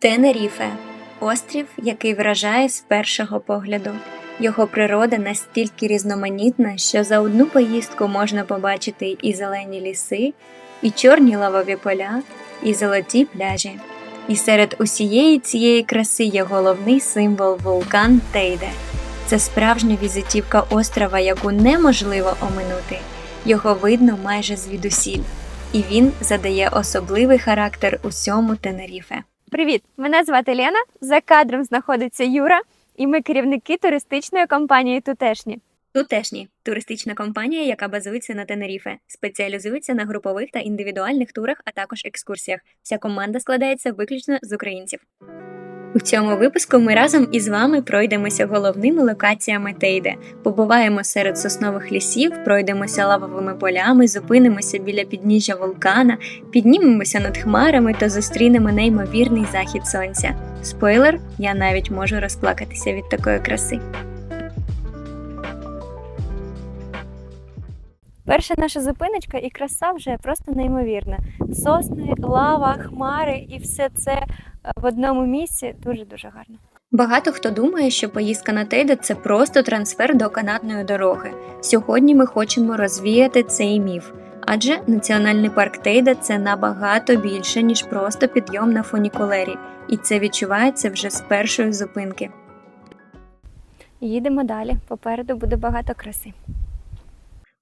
Тенеріфе острів, який вражає з першого погляду. Його природа настільки різноманітна, що за одну поїздку можна побачити і зелені ліси, і чорні лавові поля, і золоті пляжі. І серед усієї цієї краси є головний символ вулкан Тейде. Це справжня візитівка острова, яку неможливо оминути. Його видно майже звідусіль, і він задає особливий характер усьому Тенеріфе. Привіт! Мене звати Лена. За кадром знаходиться Юра, і ми керівники туристичної компанії Тутешні. Тутешні туристична компанія, яка базується на Тенеріфе, спеціалізується на групових та індивідуальних турах, а також екскурсіях. Вся команда складається виключно з українців. У цьому випуску ми разом із вами пройдемося головними локаціями Тейде, побуваємо серед соснових лісів, пройдемося лавовими полями, зупинимося біля підніжжя вулкана, піднімемося над хмарами та зустрінемо неймовірний захід сонця. Спойлер, я навіть можу розплакатися від такої краси. Перша наша зупиночка і краса вже просто неймовірна. Сосни, лава, хмари і все це в одному місці дуже дуже гарно. Багато хто думає, що поїздка на Тейде це просто трансфер до канатної дороги. Сьогодні ми хочемо розвіяти цей міф. Адже національний парк Тейда це набагато більше, ніж просто підйом на фунікулері, і це відчувається вже з першої зупинки. Їдемо далі. Попереду буде багато краси.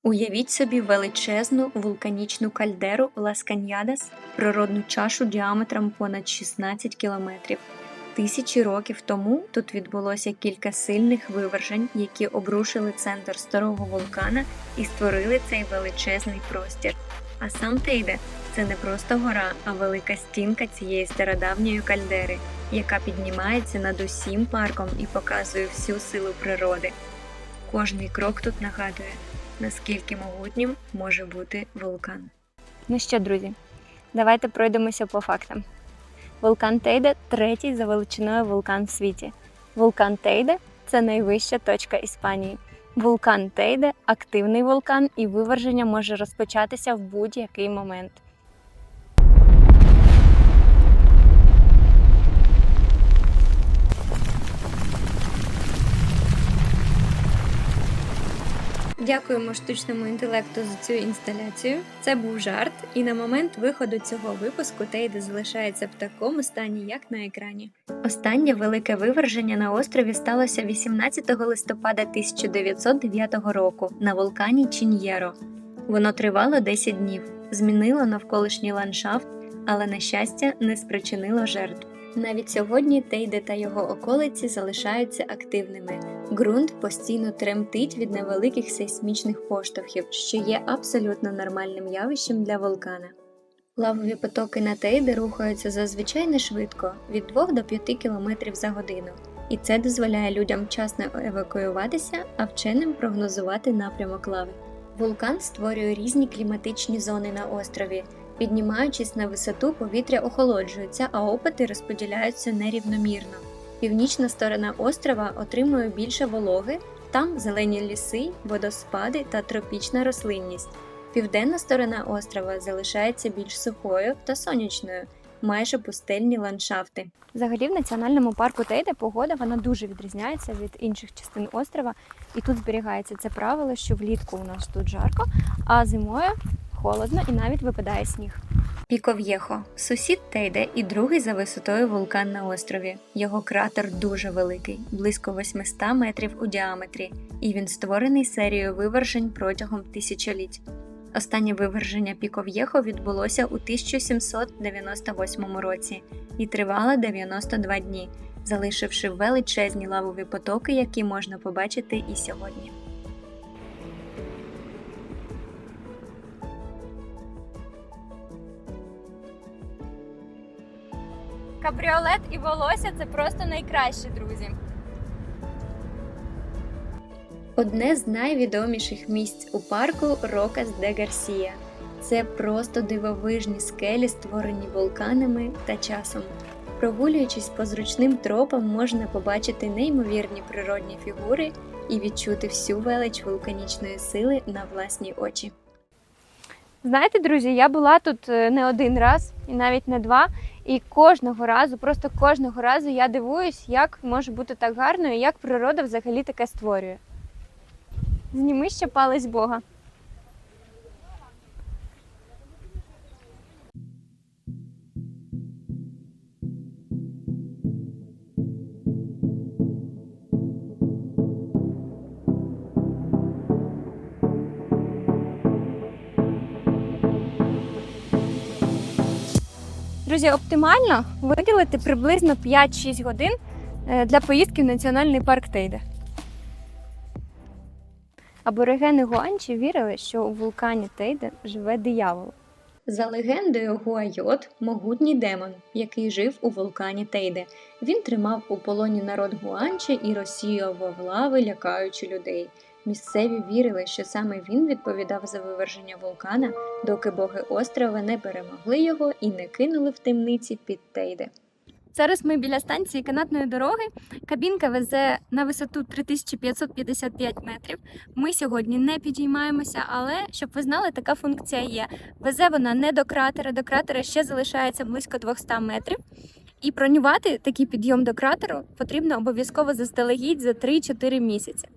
Уявіть собі величезну вулканічну кальдеру Лас Каньядас, природну чашу діаметром понад 16 кілометрів. Тисячі років тому тут відбулося кілька сильних вивержень, які обрушили центр старого вулкана і створили цей величезний простір. А сам Тейде це не просто гора, а велика стінка цієї стародавньої кальдери, яка піднімається над усім парком і показує всю силу природи. Кожний крок тут нагадує, наскільки могутнім може бути вулкан. Ну що, друзі, давайте пройдемося по фактам. Вулкан Тейде третій за величиною вулкан в світі. Вулкан Тейде це найвища точка Іспанії. Вулкан Тейде активний вулкан, і виверження може розпочатися в будь-який момент. Дякуємо штучному інтелекту за цю інсталяцію. Це був жарт, і на момент виходу цього випуску Тейде залишається в такому стані, як на екрані. Останнє велике виверження на острові сталося 18 листопада 1909 року на вулкані Чін'єро. Воно тривало 10 днів, змінило навколишній ландшафт, але на щастя не спричинило жертв. Навіть сьогодні Тейде та його околиці залишаються активними. Ґрунт постійно тремтить від невеликих сейсмічних поштовхів, що є абсолютно нормальним явищем для вулкана. Лавові потоки на Тейде рухаються зазвичай не швидко від 2 до 5 км за годину, і це дозволяє людям вчасно евакуюватися, а вченим прогнозувати напрямок лави. Вулкан створює різні кліматичні зони на острові. Піднімаючись на висоту, повітря охолоджується, а опити розподіляються нерівномірно. Північна сторона острова отримує більше вологи, там зелені ліси, водоспади та тропічна рослинність. Південна сторона острова залишається більш сухою та сонячною, майже пустельні ландшафти. Взагалі в національному парку Тейде погода вона дуже відрізняється від інших частин острова, і тут зберігається це правило, що влітку у нас тут жарко, а зимою холодно і навіть випадає сніг. Піков'єхо сусід Тейде і другий за висотою вулкан на острові. Його кратер дуже великий, близько 800 метрів у діаметрі, і він створений серією вивержень протягом тисячоліть. Останнє виверження Піков'єхо відбулося у 1798 році і тривало 92 дні, залишивши величезні лавові потоки, які можна побачити і сьогодні. Кабріолет і волосся це просто найкраще, друзі. Одне з найвідоміших місць у парку Рокас де Гарсія. Це просто дивовижні скелі, створені вулканами та часом. Прогулюючись по зручним тропам, можна побачити неймовірні природні фігури і відчути всю велич вулканічної сили на власні очі. Знаєте, друзі, я була тут е, не один раз і навіть не два, І кожного разу, просто кожного разу я дивуюсь, як може бути так гарно і як природа взагалі таке створює. Зніми ще палець Бога. Друзі, оптимально виділити приблизно 5-6 годин е, для поїздки в національний парк Тейде. Аборигени Гуанчі вірили, що у вулкані Тейде живе диявол. За легендою, Гуайот могутній демон, який жив у вулкані Тейде. Він тримав у полоні народ Гуанче і розсіював лави, лякаючи людей. Місцеві вірили, що саме він відповідав за виверження вулкана, доки боги острова не перемогли його і не кинули в темниці під Тейде. Зараз ми біля станції канатної дороги. Кабінка везе на висоту 3555 метрів. Ми сьогодні не підіймаємося, але щоб ви знали, така функція є. Везе вона не до кратера, до кратера ще залишається близько 200 метрів. І бронювати такий підйом до кратеру потрібно обов'язково заздалегідь за 3-4 місяці.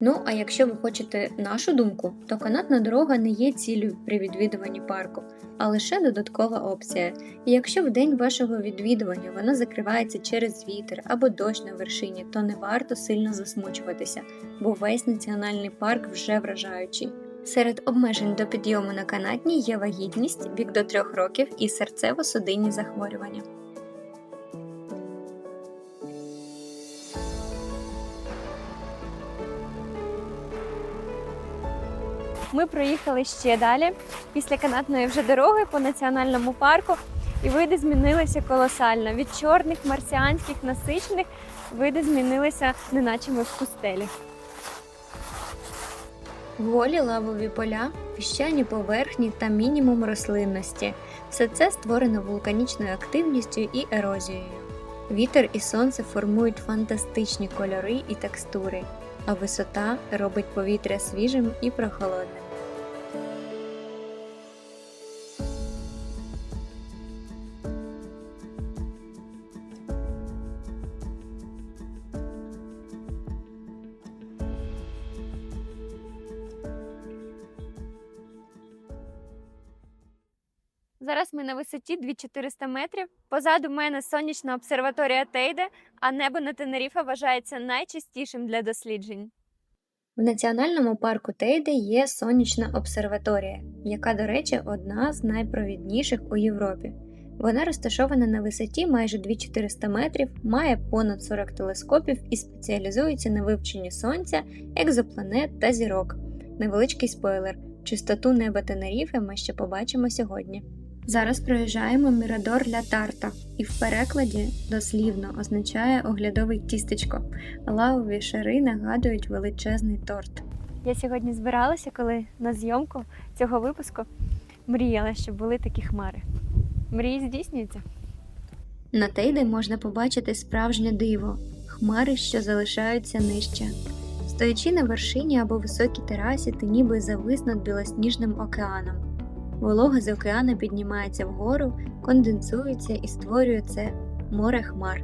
Ну, а якщо ви хочете нашу думку, то канатна дорога не є ціллю при відвідуванні парку, а лише додаткова опція. І якщо в день вашого відвідування вона закривається через вітер або дощ на вершині, то не варто сильно засмучуватися, бо весь національний парк вже вражаючий. Серед обмежень до підйому на канатній є вагітність, вік до 3 років і серцево-судинні захворювання. Ми проїхали ще далі після канатної вже дороги по національному парку, і види змінилися колосально. Від чорних, марсіанських, насичених види змінилися, неначе ми в пустелі. Голі лавові поля, піщані поверхні та мінімум рослинності. Все це створено вулканічною активністю і ерозією. Вітер і сонце формують фантастичні кольори і текстури, а висота робить повітря свіжим і прохолодним. Зараз ми на висоті 2400 метрів. Позаду мене сонячна обсерваторія Тейде, а небо на Тенеріфе вважається найчистішим для досліджень. В національному парку Тейде є сонячна обсерваторія, яка, до речі, одна з найпровідніших у Європі. Вона розташована на висоті майже 2400 метрів, має понад 40 телескопів і спеціалізується на вивченні сонця, екзопланет та зірок. Невеличкий спойлер: чистоту неба Тенеріфе ми ще побачимо сьогодні. Зараз проїжджаємо Мірадор Ля Тарта, і в перекладі дослівно означає оглядовий тістечко. Лавові шари нагадують величезний торт. Я сьогодні збиралася, коли на зйомку цього випуску мріяла, щоб були такі хмари. Мрії здійснюються. На Тейде можна побачити справжнє диво хмари, що залишаються нижче. Стоячи на вершині або високій терасі, ти ніби завис над білосніжним океаном. Волога з океану піднімається вгору, конденсується і створює це море хмар,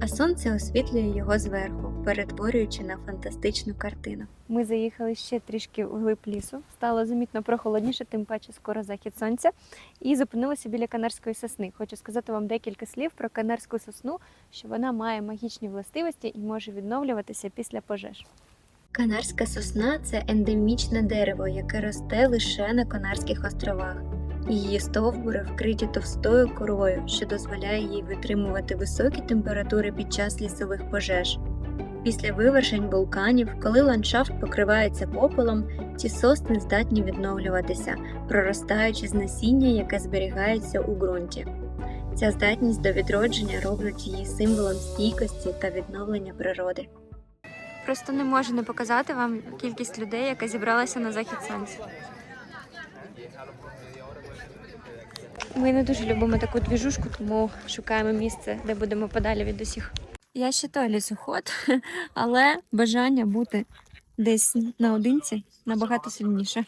а сонце освітлює його зверху, перетворюючи на фантастичну картину. Ми заїхали ще трішки вглиб лісу. Стало замітно прохолодніше, тим паче скоро захід сонця. І зупинилися біля канарської сосни. Хочу сказати вам декілька слів про канарську сосну, що вона має магічні властивості і може відновлюватися після пожеж. Канарська сосна це ендемічне дерево, яке росте лише на Канарських островах. Її стовбури вкриті товстою корою, що дозволяє їй витримувати високі температури під час лісових пожеж. Після вивершень вулканів, коли ландшафт покривається попелом, ці сосни здатні відновлюватися, проростаючи з насіння, яке зберігається у ґрунті. Ця здатність до відродження роблять її символом стійкості та відновлення природи. Просто не можу не показати вам кількість людей, яка зібралася на захід сонця. Ми не дуже любимо таку двіжушку, тому шукаємо місце, де будемо подалі від усіх. Я ще той лісоход, але бажання бути десь наодинці набагато сильніше.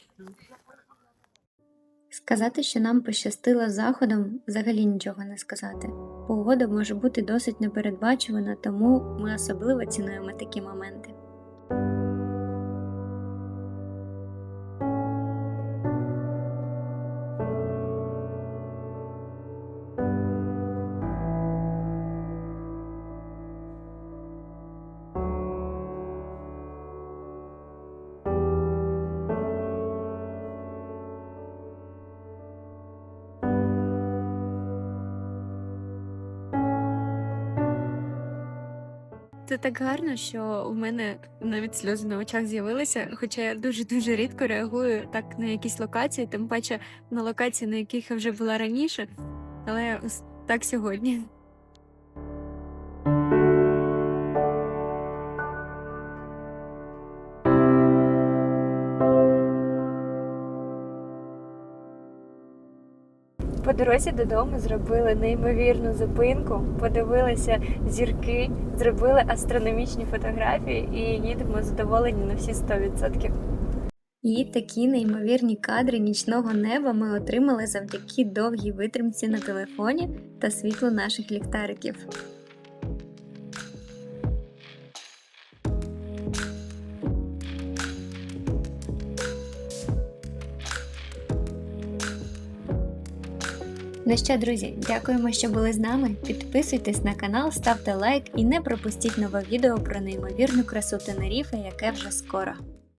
Сказати, що нам пощастило заходом, взагалі нічого не сказати. Погода може бути досить непередбачувана, тому ми особливо цінуємо такі моменти. Це так гарно, що у мене навіть сльози на очах з'явилися, хоча я дуже-дуже рідко реагую так на якісь локації, тим паче на локації, на яких я вже була раніше. Але так сьогодні. По дорозі додому зробили неймовірну зупинку, подивилися зірки, зробили астрономічні фотографії і їдемо задоволені на всі 100%. І такі неймовірні кадри нічного неба ми отримали завдяки довгій витримці на телефоні та світлу наших ліхтариків. Ну що, друзі, дякуємо, що були з нами. Підписуйтесь на канал, ставте лайк і не пропустіть нове відео про неймовірну красу Тенеріфа, яке вже скоро.